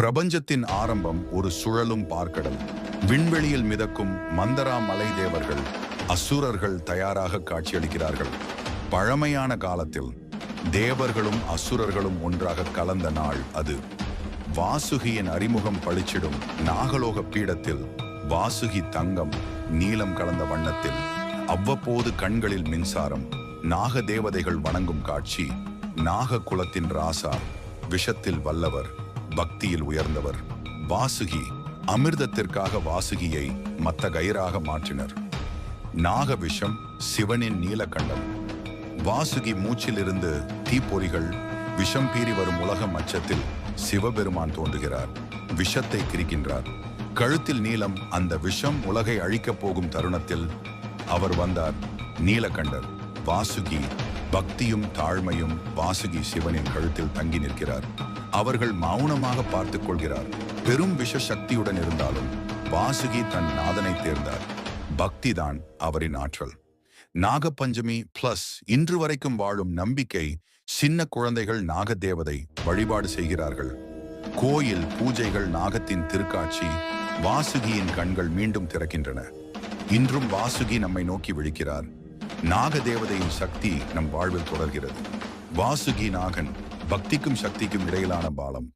பிரபஞ்சத்தின் ஆரம்பம் ஒரு சுழலும் பார்க்கடல். விண்வெளியில் மிதக்கும் மந்தரா மலை தேவர்கள் அசுரர்கள் தயாராக காட்சியளிக்கிறார்கள். பழமையான காலத்தில் தேவர்களும் அசுரர்களும் ஒன்றாக கலந்த நாள் அது. வாசுகியின் அறிமுகம் பளிச்சிடும் நாகலோக பீடத்தில் வாசுகி தங்கம் நீலம் கலந்த வண்ணத்தில் அவ்வப்போது கண்களில் மின்சாரம் நாக தேவதைகள் வணங்கும் காட்சி நாக குலத்தின் ராசா விஷத்தில் வல்லவர். பக்தியில் உயர்ந்தவர். வாசுகி அமிர்தத்திற்காக வாசுகியை மத்த கயிறாக மாற்றினர். நாக விஷம் சிவனின் நீலக்கண்டம் வாசுகி மூச்சிலிருந்து தீப்பொறிகள் விஷம் பீறி வரும் உலகம் அச்சத்தில் சிவபெருமான் தோன்றுகிறார். விஷத்தை கிரிக்கின்றார். கழுத்தில் நீலம் அந்த விஷம் உலகை அழிக்கப் போகும் தருணத்தில் அவர் வந்தார். நீலகண்டர். வாசுகி பக்தியும் தாழ்மையும் வாசுகி சிவனின் கழுத்தில் தங்கி நிற்கிறார். அவர்கள் மௌனமாக பார்த்துக் கொள்கிறார் பெரும் விஷ சக்தியுடன் இருந்தாலும் வாசுகி தன் நாதனை தேர்ந்தார். பக்திதான் அவரின் ஆற்றல். நாகப்பஞ்சமி பிளஸ் இன்று வரைக்கும் வாழும் நம்பிக்கை சின்ன குழந்தைகள் நாகதேவதை வழிபாடு செய்கிறார்கள். கோயில் பூஜைகள் நாகத்தின் திருக்காட்சி வாசுகியின் கண்கள் மீண்டும் திறக்கின்றன. இன்றும் வாசுகி நம்மை நோக்கி விழிக்கிறார். நாகதேவதையின் சக்தி நம் வாழ்வில் தொடர்கிறது. வாசுகி நாகன் பக்திக்கும் சக்திக்கும் இடையிலான பாலம்.